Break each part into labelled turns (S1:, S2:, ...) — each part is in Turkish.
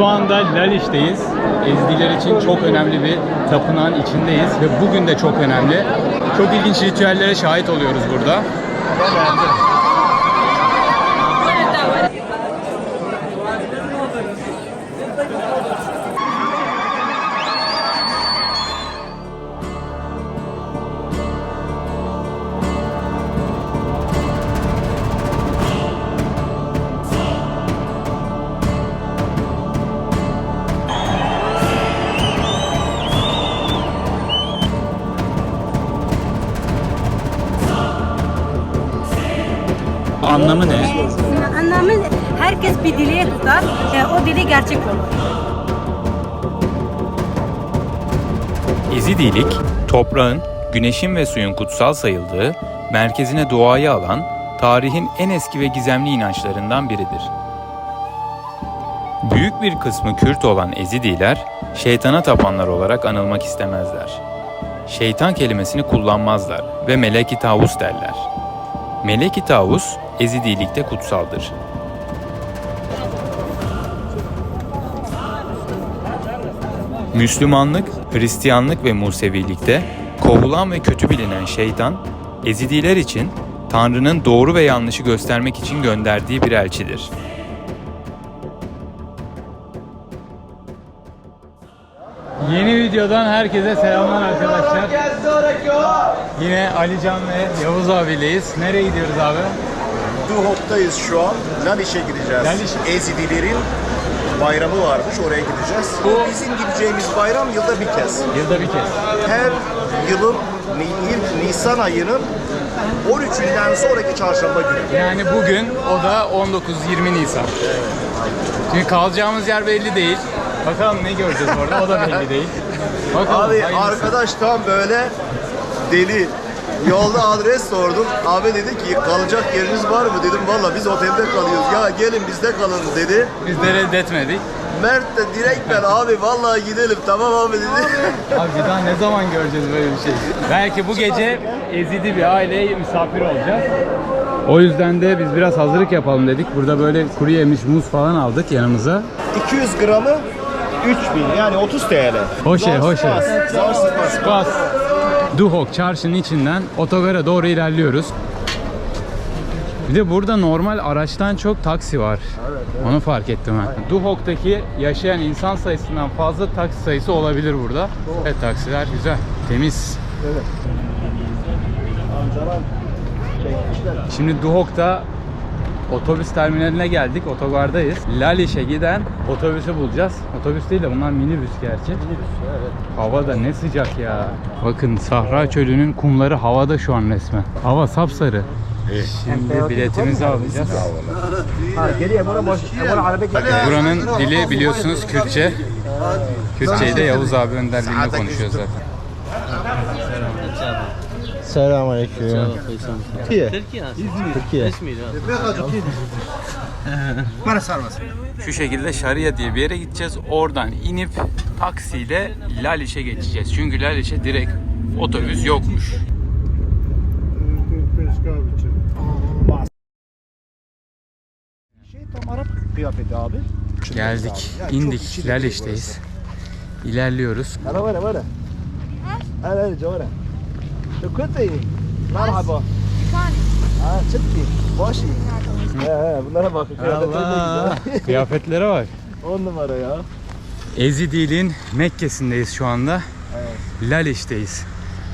S1: Şu anda Laliş'teyiz. Ezdiler için çok önemli bir tapınağın içindeyiz ve bugün de çok önemli. Çok ilginç ritüellere şahit oluyoruz burada. Anlamı ne?
S2: Anlamı herkes bir dili tutar, e, o dili gerçek olur.
S3: Ezidilik, toprağın, güneşin ve suyun kutsal sayıldığı, merkezine doğayı alan, tarihin en eski ve gizemli inançlarından biridir. Büyük bir kısmı Kürt olan Ezidiler, şeytana tapanlar olarak anılmak istemezler. Şeytan kelimesini kullanmazlar ve Meleki Tavus derler. Meleki Tavus, Ezidilikte kutsaldır. Müslümanlık, Hristiyanlık ve Musevilikte kovulan ve kötü bilinen şeytan, Ezidiler için Tanrı'nın doğru ve yanlışı göstermek için gönderdiği bir elçidir.
S1: Yeni videodan herkese selamlar arkadaşlar. Yine Alican ve Yavuz abileyiz. Nereye gidiyoruz abi?
S4: Duhok'tayız şu an. Laliş'e gideceğiz.
S1: Laliş.
S4: Ezidilerin bayramı varmış. Oraya gideceğiz. Bu bizim gideceğimiz bayram yılda bir kez.
S1: Yılda bir kez.
S4: Her yılın ilk Nisan ayının 13'ünden sonraki çarşamba günü.
S1: Yani bugün o da 19-20 Nisan. Çünkü kalacağımız yer belli değil. Bakalım ne göreceğiz orada o da belli değil. Bakalım.
S4: Abi
S1: hayırlısı.
S4: arkadaş tam böyle deli. Yolda adres sordum. Abi dedi ki kalacak yeriniz var mı? Dedim valla biz otelde kalıyoruz. Ya gelin bizde kalın dedi.
S1: Biz de reddetmedik.
S4: Mert de direkt ben abi vallahi gidelim tamam abi dedi.
S1: Abi bir daha ne zaman göreceğiz böyle bir şey? Belki bu gece ezidi bir aileye misafir olacağız. O yüzden de biz biraz hazırlık yapalım dedik. Burada böyle kuru yemiş muz falan aldık yanımıza.
S4: 200 gramı 3000 yani 30 TL.
S1: Hoşe, hoşe.
S4: Zor spas.
S1: Spas. Duhok çarşının içinden otogara doğru ilerliyoruz. Bir de burada normal araçtan çok taksi var. Onu fark ettim ben. Duhok'taki yaşayan insan sayısından fazla taksi sayısı olabilir burada. Evet taksiler güzel, temiz. Şimdi Duhok'ta otobüs terminaline geldik. Otogardayız. Laliş'e giden otobüsü bulacağız. Otobüs değil de bunlar minibüs gerçi. Hava da ne sıcak ya. Bakın Sahra Çölü'nün kumları havada şu an resmen. Hava sapsarı. Şimdi biletimizi alacağız. Buranın dili biliyorsunuz Kürtçe. Kürtçeyi de Yavuz abi önderliğinde konuşuyor zaten.
S4: Selamünaleyküm. Türkiye. Türkiye.
S1: Şu şekilde Şarya diye bir yere gideceğiz. Oradan inip taksiyle Laliş'e geçeceğiz. Çünkü Laliş'e direkt otobüs yokmuş.
S4: Şey tam Arap kıyafeti abi.
S1: Geldik, indik, Laliş'teyiz. İlerliyoruz.
S4: Ana vara vara. Ana ana Kötü. Merhaba. Ha çıktı. Başı. He he bunlara bak.
S1: Allah! Kıyafetlere bak.
S4: 10 numara ya.
S1: Ezidil'in Mekke'sindeyiz şu anda. Laliş'teyiz.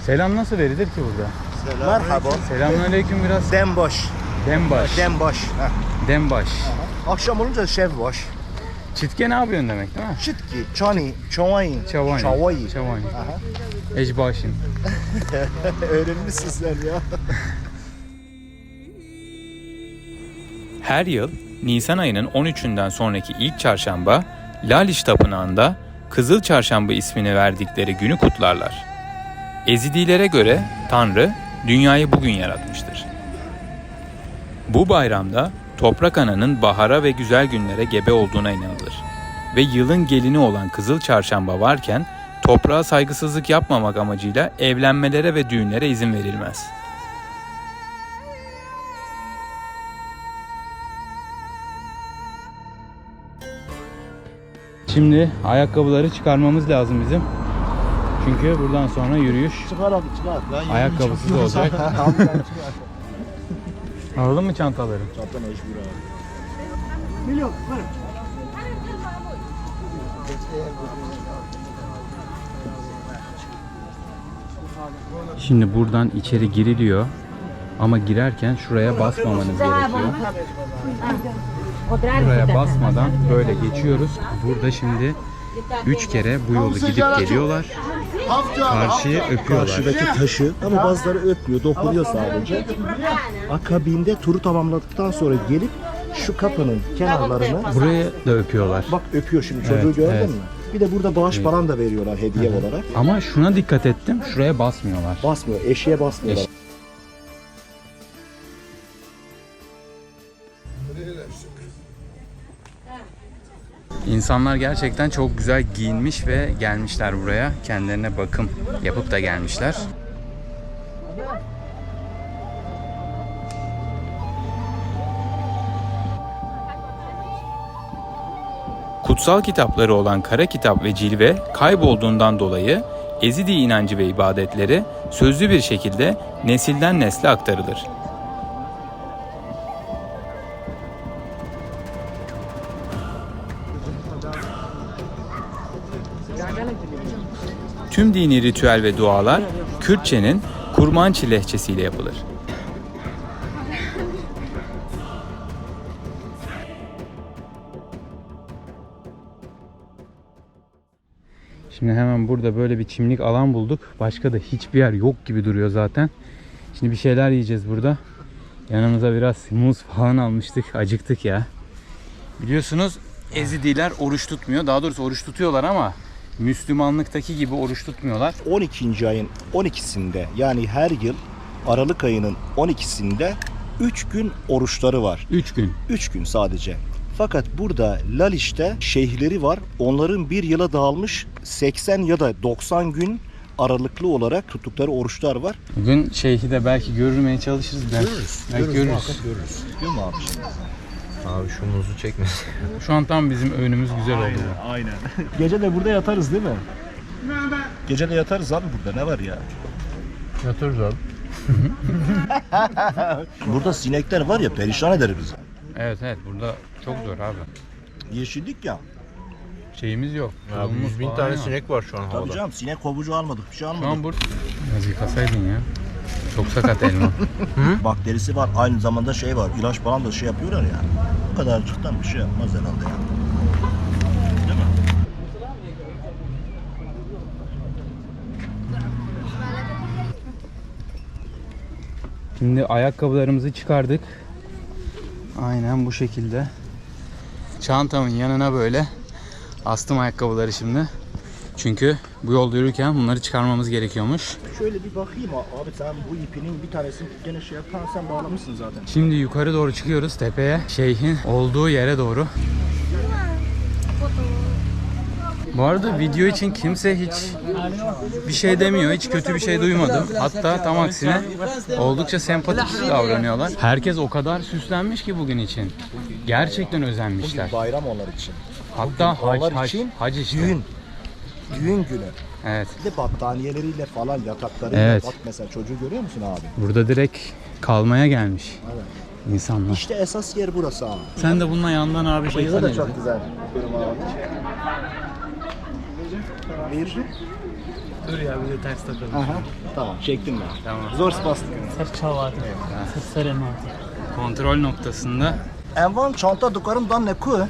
S1: Selam nasıl verilir ki burada?
S4: Merhaba.
S1: Selamünaleyküm biraz.
S4: Dembaş.
S1: Dembaş.
S4: Dembaş. Heh.
S1: Dembaş.
S4: Akşam olunca şevbaş.
S1: Çitke ne yapıyorsun demek değil mi?
S4: Çıtki, çani, çavayı. Çavayı.
S1: Çavani.
S4: Aha.
S1: Ecbaşin.
S4: Öğrenmişsin sen ya.
S3: Her yıl Nisan ayının 13'ünden sonraki ilk çarşamba Laliş Tapınağı'nda Kızıl Çarşamba ismini verdikleri günü kutlarlar. Ezidilere göre Tanrı dünyayı bugün yaratmıştır. Bu bayramda toprak ananın bahara ve güzel günlere gebe olduğuna inanılır. Ve yılın gelini olan Kızıl Çarşamba varken toprağa saygısızlık yapmamak amacıyla evlenmelere ve düğünlere izin verilmez.
S1: Şimdi ayakkabıları çıkarmamız lazım bizim. Çünkü buradan sonra yürüyüş
S4: Çıkar abi çıkar.
S1: ayakkabısız olacak. Aldın mı çantaları?
S4: Çantan mecbur abi. Milyon. Ver.
S1: Şimdi buradan içeri giriliyor. Ama girerken şuraya basmamanız gerekiyor. Buraya basmadan böyle geçiyoruz. Burada şimdi üç kere bu yolu gidip geliyorlar. Karşıyı öpüyorlar.
S4: Karşıdaki taşı ama bazıları öpmüyor, dokunuyor sadece. Akabinde turu tamamladıktan sonra gelip şu kapının kenarlarını
S1: Buraya da öpüyorlar.
S4: bak öpüyor şimdi çocuğu
S1: Evet,
S4: gördün
S1: evet.
S4: mü? Bir de burada bağış falan da veriyorlar hediye olarak.
S1: Ama şuna dikkat ettim. Şuraya basmıyorlar.
S4: Basmıyor, eşeğe basmıyorlar.
S1: İnsanlar gerçekten çok güzel giyinmiş ve gelmişler buraya. Kendilerine bakım yapıp da gelmişler.
S3: Kutsal kitapları olan kara kitap ve cilve kaybolduğundan dolayı Ezidi inancı ve ibadetleri sözlü bir şekilde nesilden nesle aktarılır. Tüm dini ritüel ve dualar Kürtçenin Kurmançı lehçesiyle yapılır.
S1: Şimdi hemen burada böyle bir çimlik alan bulduk. Başka da hiçbir yer yok gibi duruyor zaten. Şimdi bir şeyler yiyeceğiz burada. Yanımıza biraz muz falan almıştık. Acıktık ya. Biliyorsunuz Ezidiler oruç tutmuyor. Daha doğrusu oruç tutuyorlar ama Müslümanlıktaki gibi oruç tutmuyorlar.
S4: 12. ayın 12'sinde yani her yıl Aralık ayının 12'sinde 3 gün oruçları var.
S1: 3 gün.
S4: 3 gün sadece. Fakat burada Laliş'te şeyhleri var. Onların bir yıla dağılmış 80 ya da 90 gün aralıklı olarak tuttukları oruçlar var.
S1: Bugün şeyhi de belki görmeye çalışırız. Belki, belki görürüz.
S4: muhakkak görürüz. Değil mi abi şimdi?
S5: Abi şu muzu çekmesin.
S1: Şu an tam bizim öğünümüz güzel oldu.
S4: Aynen. Gece de burada yatarız değil mi? Gece de yatarız abi burada ne var ya?
S1: Yatırız abi.
S4: Burada sinekler var ya perişan eder bizi.
S1: Evet evet burada çok zor abi.
S4: Yeşillik ya.
S1: Şeyimiz yok.
S5: 100 bin
S1: falan
S5: tane
S1: yok.
S5: sinek var şu an
S4: Tabii
S5: havada.
S4: canım sinek kovucu almadık bir şey
S1: Şu
S4: almadık.
S1: an burada. Biraz yıkasaydın ya. Çok sakat elma.
S4: Bakterisi var aynı zamanda şey var ilaç falan da şey yapıyorlar ya. Bu kadarcıktan bir şey yapmaz herhalde ya. Değil mi?
S1: Şimdi ayakkabılarımızı çıkardık. Aynen bu şekilde. Çantamın yanına böyle astım ayakkabıları şimdi. Çünkü bu yolda yürürken bunları çıkarmamız gerekiyormuş.
S4: Şöyle bir bakayım abi sen bu ipinin bir tanesini gene şey yapan sen bağlamışsın zaten.
S1: Şimdi yukarı doğru çıkıyoruz tepeye. Şeyhin olduğu yere doğru. Bu arada video için kimse hiç bir şey demiyor. Hiç kötü bir şey duymadım. Hatta tam aksine oldukça sempatik davranıyorlar. Herkes o kadar süslenmiş ki bugün için. Gerçekten özenmişler.
S4: Bugün bayram onlar için.
S1: Hatta hac, hac,
S4: için
S1: hac işte.
S4: Düğün. Düğün günü.
S1: Evet.
S4: Bir de battaniyeleriyle falan yataklarıyla
S1: Evet.
S4: bak mesela çocuğu görüyor musun abi?
S1: Burada direkt kalmaya gelmiş
S4: Evet.
S1: insanlar.
S4: İşte esas yer burası abi.
S1: Sen de bununla yandan abi şey
S4: Bıyığı da çok güzel. Bir.
S6: Dur ya bir de ters takalım.
S4: Aha. Tamam çektim ben.
S1: Tamam.
S4: Zor bastım.
S6: Ses çalardı. Ses seremati.
S1: Kontrol noktasında
S4: Envan çanta dukarım dan ne ku?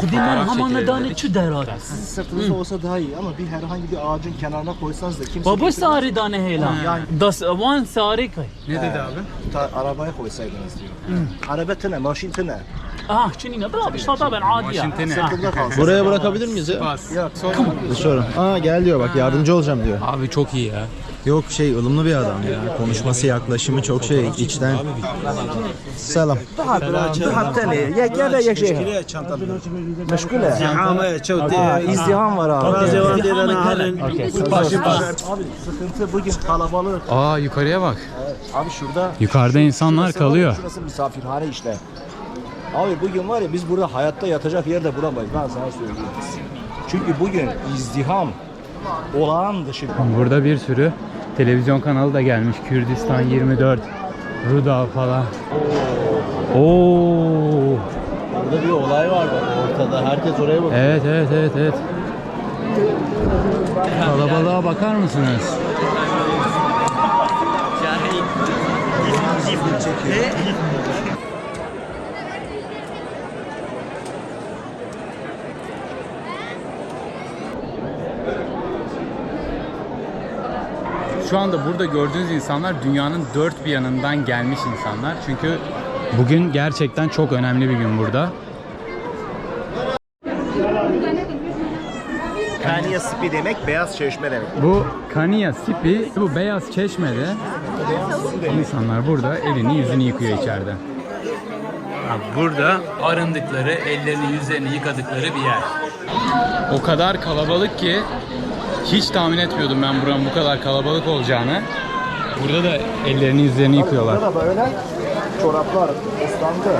S6: Kudiman
S1: Fotoğraf
S6: hamana
S1: çekilelim
S6: dane
S1: dedik.
S6: çu deradi.
S4: Sizin sırtınızda olsa daha iyi ama bir herhangi bir ağacın kenarına koysanız da kimse
S6: Baba sari dane heyla. Das avan sari kay.
S1: ne dedi abi?
S4: Ta- arabaya koysaydınız diyor. Araba tine, maşin tine.
S6: Ah çini ne bra bişata ben adi ya.
S4: Sırtımda kalsın.
S5: Buraya bırakabilir miyiz ya?
S1: Bas.
S4: Yok.
S5: Sorun. Aa gel diyor bak yardımcı olacağım diyor.
S1: Abi çok iyi ya.
S5: Yok şey ılımlı bir adam ya. Konuşması yaklaşımı çok şey içten. Selam.
S4: Daha tane. Ya gel ya şey. Meşgule. Aa, İzdiham var abi. Abi sıkıntı bugün kalabalık.
S1: Aa yukarıya bak.
S4: Abi şurada.
S1: Yukarıda insanlar kalıyor.
S4: Şurası misafirhane işte. Abi bugün var ya biz burada hayatta yatacak yer de bulamayız. Ben sana söyleyeyim. Çünkü bugün izdiham olağan dışı.
S1: Burada bir sürü televizyon kanalı da gelmiş. Kürdistan 24, Ruda falan. Oo.
S4: Burada bir olay var bak ortada. Herkes oraya bakıyor.
S1: Evet evet evet evet. Kalabalığa bakar mısınız? Şu anda burada gördüğünüz insanlar dünyanın dört bir yanından gelmiş insanlar. Çünkü bugün gerçekten çok önemli bir gün burada.
S4: Kaniye Sipi demek beyaz çeşme demek.
S1: Bu Kania Sipi, bu beyaz çeşmede insanlar burada elini yüzünü yıkıyor içeride. Burada arındıkları, ellerini yüzlerini yıkadıkları bir yer. O kadar kalabalık ki hiç tahmin etmiyordum ben buranın bu kadar kalabalık olacağını. Burada da ellerini yüzlerini yıkıyorlar.
S4: Burada da böyle çoraplar ıslandı.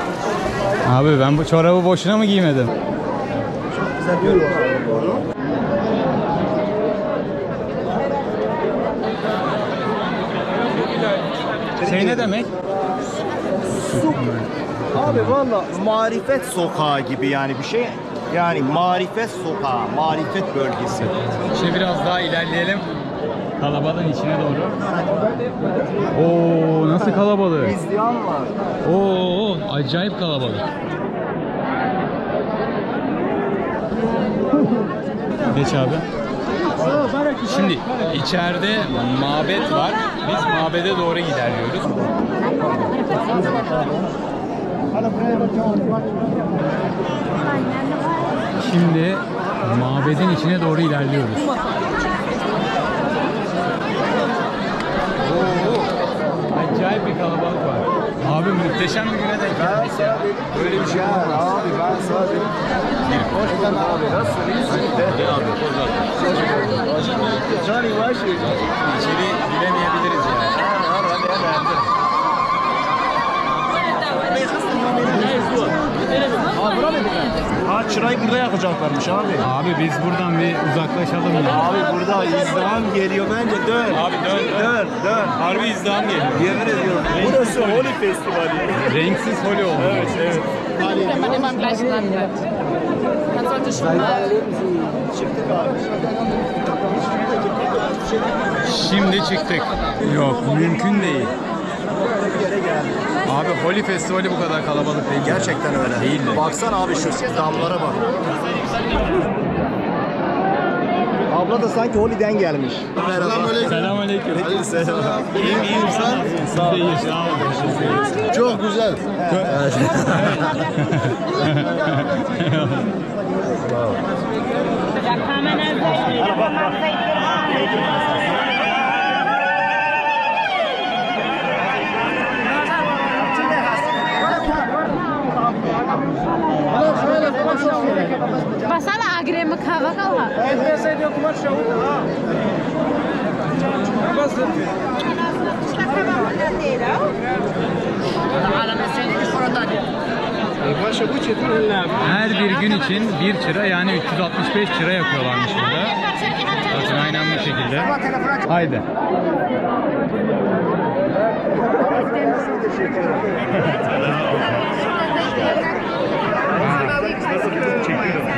S1: Abi ben bu çorabı boşuna mı giymedim?
S4: Güzel görüyor. Doğru.
S1: Şey ne demek?
S4: Abi valla marifet sokağı gibi yani bir şey. Yani marifet sokağı, marifet bölgesi.
S1: Şimdi biraz daha ilerleyelim. Kalabalığın içine doğru. Oo nasıl kalabalık?
S4: İzdiham var.
S1: Oo acayip kalabalık. Geç abi. Şimdi içeride mabet var. Biz mabede doğru ilerliyoruz. Şimdi mabedin içine doğru ilerliyoruz. Acayip bir kalabalık var. Abi muhteşem bir güne denk geldik ya. Böyle bir şey
S4: Ya abi ben sadece... Hoş geldin abi. Nasılsın? İyisin de. abi. Johnny Washington.
S1: İçeri giremeyebiliriz ya.
S4: Ha çırayı burada yakacaklarmış abi.
S1: Abi biz buradan bir uzaklaşalım ya.
S4: Abi burada izdiham geliyor bence dön.
S1: Abi dön dön.
S4: Dön.
S1: Harbi izdiham geliyor.
S4: Yemin ediyorum. Burası Holy Festivali.
S1: Renksiz holi oldu. Evet evet.
S7: man immer im gleichen Land bleibt. Man sollte schon mal
S4: Çıktık abi.
S1: Şimdi çıktık. Yok mümkün değil. Abi Holi Festivali bu kadar kalabalık değil.
S4: Gerçekten öyle.
S1: Değil de.
S4: Baksana abi şu damlara bak. Abla da sanki Holy'den gelmiş. Merhaba.
S1: Selamünaleyküm.
S4: Selam. İyiyim iyiyim sen?
S1: Sağ olun. Sağ olun.
S4: Çok güzel.
S7: بس Kava kalha. Այդ ես այդ օգուտ շավուտ, հա։ Բայց
S1: Her bir gün için bir çıra yani 365 çıra yapıyorlarmış burada. Bakın aynen bu şekilde. Haydi.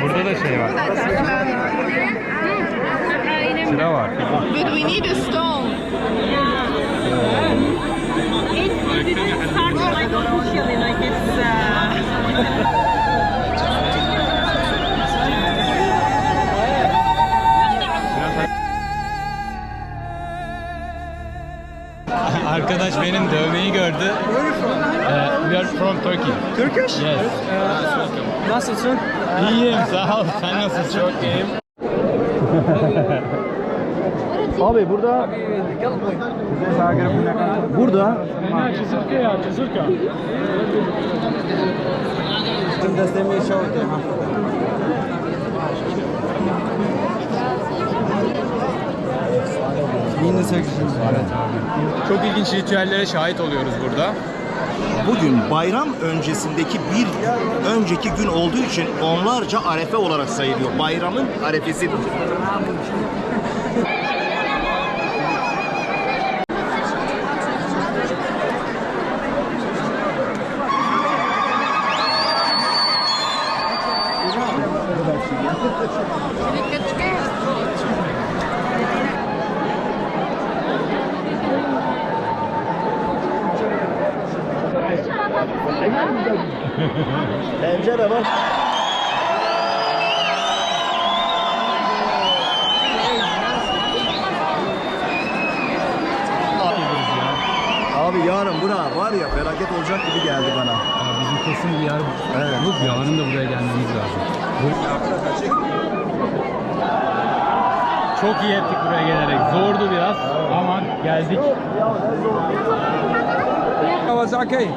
S1: Burada da şey var. Çıra var.
S7: But we need a stone.
S1: Arkadaş benim dövmeyi gördü. Ee, we are from Turkey.
S4: Turkish?
S1: Yes.
S4: Nasılsın?
S1: İyiyim sağ ol. Sen nasılsın? Çok iyiyim.
S4: Abi burada burada
S1: Çok ilginç ritüellere şahit oluyoruz burada.
S4: Bugün bayram öncesindeki bir önceki gün olduğu için onlarca arefe olarak sayılıyor. Bayramın arefesidir. Abi yarın bura var ya felaket olacak gibi geldi bana.
S1: Ya bizim kesin bir yer evet. Yok yarın da buraya gelmemiz lazım. Çok iyi ettik buraya gelerek. Zordu biraz ama geldik. Kawasaki.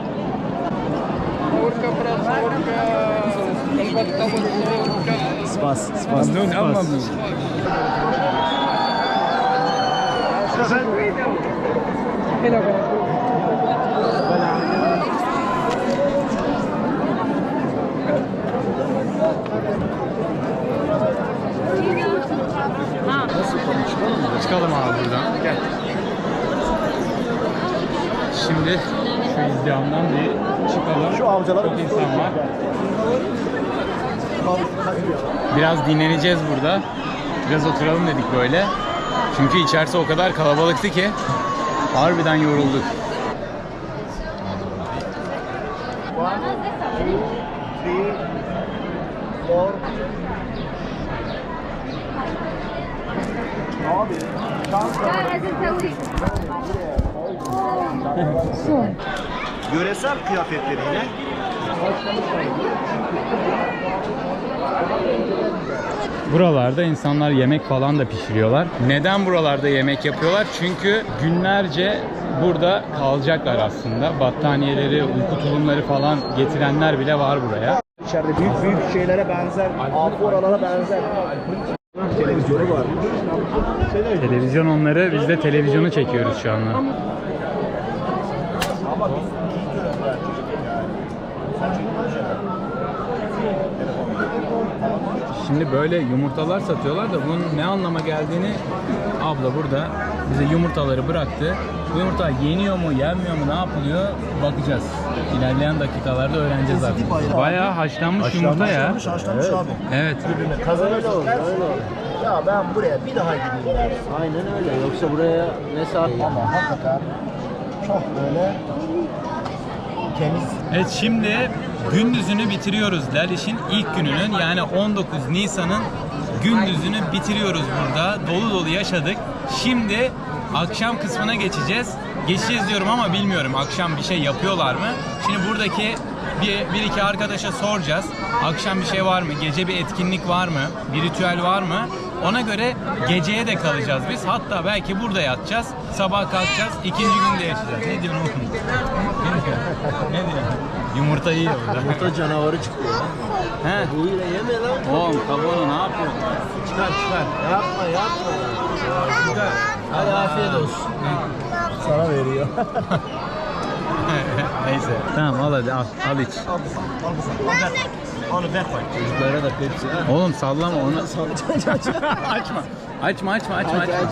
S4: Spas, spas. spas.
S1: Çıkalım abi buradan. Gel. Şimdi şu izdihamdan bir çıkalım.
S4: Şu amcalar
S1: Çok insan var. Biraz dinleneceğiz burada. Biraz oturalım dedik böyle. Çünkü içerisi o kadar kalabalıktı ki harbiden yorulduk.
S4: Yöresel kıyafetleriyle
S1: Buralarda insanlar yemek falan da pişiriyorlar. Neden buralarda yemek yapıyorlar? Çünkü günlerce burada kalacaklar aslında. Battaniyeleri, uyku tulumları falan getirenler bile var buraya.
S4: içeride büyük büyük şeylere benzer, aforalara benzer. Televizyonu var.
S1: Televizyon onları, biz de televizyonu çekiyoruz şu anda. Şimdi böyle yumurtalar satıyorlar da bunun ne anlama geldiğini abla burada bize yumurtaları bıraktı. Bu yumurta yeniyor mu, yenmiyor mu, ne yapılıyor bakacağız. İlerleyen dakikalarda öğreneceğiz artık. Bayağı haşlanmış, yumurta ya.
S4: Haşlanmış, haşlanmış abi.
S1: Evet.
S4: Kazanır da olur. Ya ben buraya bir daha gideyim.
S8: Aynen öyle. Yoksa buraya ne saat?
S4: Ama hakikaten çok böyle temiz.
S1: Evet şimdi gündüzünü bitiriyoruz Laliş'in ilk gününün yani 19 Nisan'ın gündüzünü bitiriyoruz burada. Dolu dolu yaşadık. Şimdi akşam kısmına geçeceğiz. Geçeceğiz diyorum ama bilmiyorum akşam bir şey yapıyorlar mı? Şimdi buradaki bir, bir iki arkadaşa soracağız. Akşam bir şey var mı? Gece bir etkinlik var mı? Bir ritüel var mı? Ona göre geceye de kalacağız biz. Hatta belki burada yatacağız. Sabah kalkacağız. ikinci günde yaşayacağız. Ne diyorsun oğlum? Ne diyor? Ne diyor? Yumurta yiyor burada.
S8: Yumurta canavarı çıkıyor.
S1: He.
S8: Bu yine yeme lan.
S1: Oğlum kabuğunu ne yapıyorsun? Çıkar çıkar.
S8: Yapma yapma. Hadi afiyet olsun.
S4: Sana veriyor.
S1: Neyse. Tamam al hadi al. Al iç.
S4: Onu ver koy.
S8: Çocuklara da Pepsi. ha.
S1: Oğlum sallama onu. açma. Açma açma açma açma.